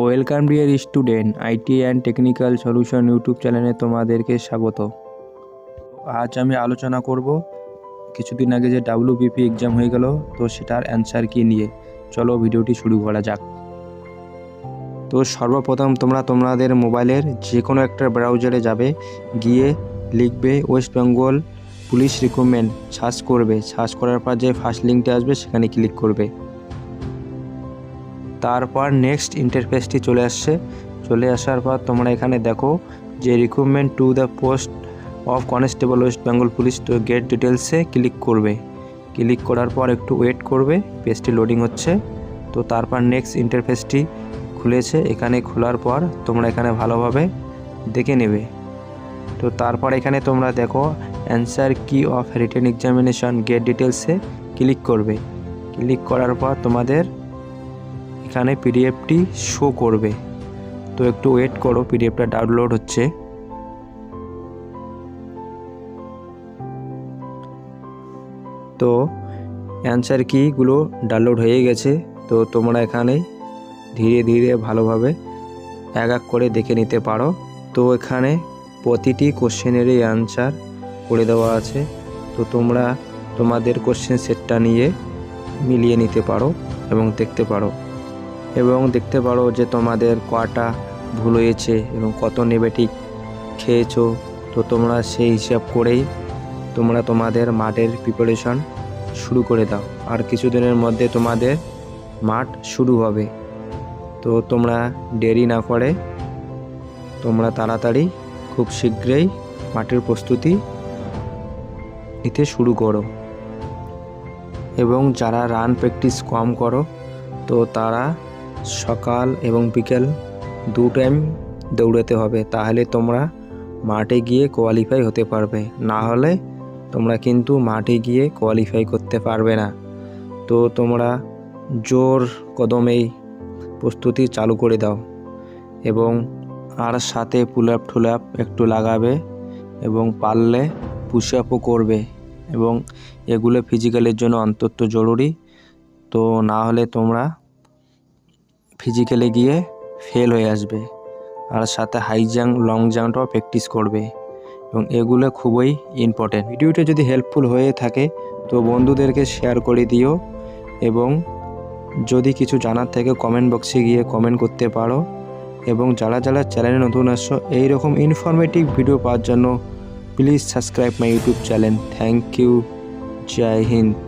Welcome dear student, IT and technical solution YouTube চ্যানেলে তোমাদেরকে স্বাগত। আজ আমি আলোচনা করব, কিছুদিন আগে যে ডাব্লিউবিপি এক্সাম হয়ে গেল, তো সেটার অ্যান্সার কি নিয়ে? চলো ভিডিওটি শুরু করা যাক। তো সর্বপ্রথম তোমরা তোমাদের মোবাইলের যে কোনো একটা ব্রাউজারে যাবে, গিয়ে লিখবে West Bengal police recruitment, search করবে। সার্চ করার পর যে ফার্স্ট লিঙ্কটা আসবে, সেখানে ক্লিক করবে। তারপর নেক্সট ইন্টারফেসটি চলে আসছে। চলে আসার পর তোমরা এখানে দেখো যে recruitment to the post of constable West Bengal police to get ডিটেলসে ক্লিক করবে। ক্লিক করার পর একটু ওয়েট করবে পেজটি লোডিং হচ্ছে। তো তারপর নেক্সট ইন্টারফেসটি খুলেছে, এখানে খোলার পর তোমরা এখানে ভালোভাবে দেখে নেবে। তো তারপর এখানে তোমরা দেখো answer key of written examination get ডিটেলসে ক্লিক করবে। ক্লিক করার পর তোমাদের এখানে পিডিএফটি শো করবে। তো একটু ওয়েট করো, পিডিএফটা ডাউনলোড হচ্ছে। তো অ্যান্সার কিগুলো ডাউনলোড হয়ে গেছে। তো তোমরা এখানে ধীরে ধীরে ভালোভাবে এক এক করে দেখে নিতে পারো। তো এখানে প্রতিটি কোশ্চেনেরই অ্যান্সার করে দেওয়া আছে। তো তোমরা তোমাদের কোশ্চেন সেটটা নিয়ে মিলিয়ে নিতে পারো এবং দেখতে পারো। এবং দেখতে পারো যে তোমাদের কটা ভুল হয়েছে এবং কত নেগেটিভ খেয়েছো। তো তোমরা সেই হিসাব করেই তোমরা তোমাদের মাঠের প্রিপারেশন শুরু করে দাও। আর কিছুদিনের মধ্যে তোমাদের মাঠ শুরু হবে। তো তোমরা দেরি না করে তোমরা তাড়াতাড়ি খুব শীঘ্রই মাঠের প্রস্তুতি নিতে শুরু করো। এবং যারা রান প্র্যাকটিস কম করো, তো তারা সকাল এবং বিকেল দু টাইম দৌড়াতে হবে। তাহলে তোমরা মাঠে গিয়ে কোয়ালিফাই হতে পারবে। না হলে তোমরা কিন্তু মাঠে গিয়ে কোয়ালিফাই করতে পারবে না। তো তোমরা জোর কদমেই প্রস্তুতি চালু করে দাও এবং আর সাথে পুল আপ ঠুল আপ একটু লাগাবে এবং পারলে পুশ আপও করবে এবং এগুলো ফিজিক্যালের জন্য অন্তত জরুরি। তো না হলে তোমরা ফিজিক্যালে গিয়ে ফেল হয়ে আসবে। আর সাথে হাই জাম্প লং জাম্পটাও প্র্যাকটিস করবে। এবং এগুলো খুবই ইম্পর্টেন্ট ভিডিওটা যদি হেল্পফুল হয়ে থাকে, তো বন্ধুদেরকে শেয়ার করে দিও। এবং যদি কিছু জানার থাকে কমেন্ট বক্সে গিয়ে কমেন্ট করতে পারো। এবং যারা যারা চ্যানেলে নতুন আসছো, এইরকম ইনফরমেটিভ ভিডিও পাওয়ার জন্য please subscribe my YouTube channel thank you Joy Hind.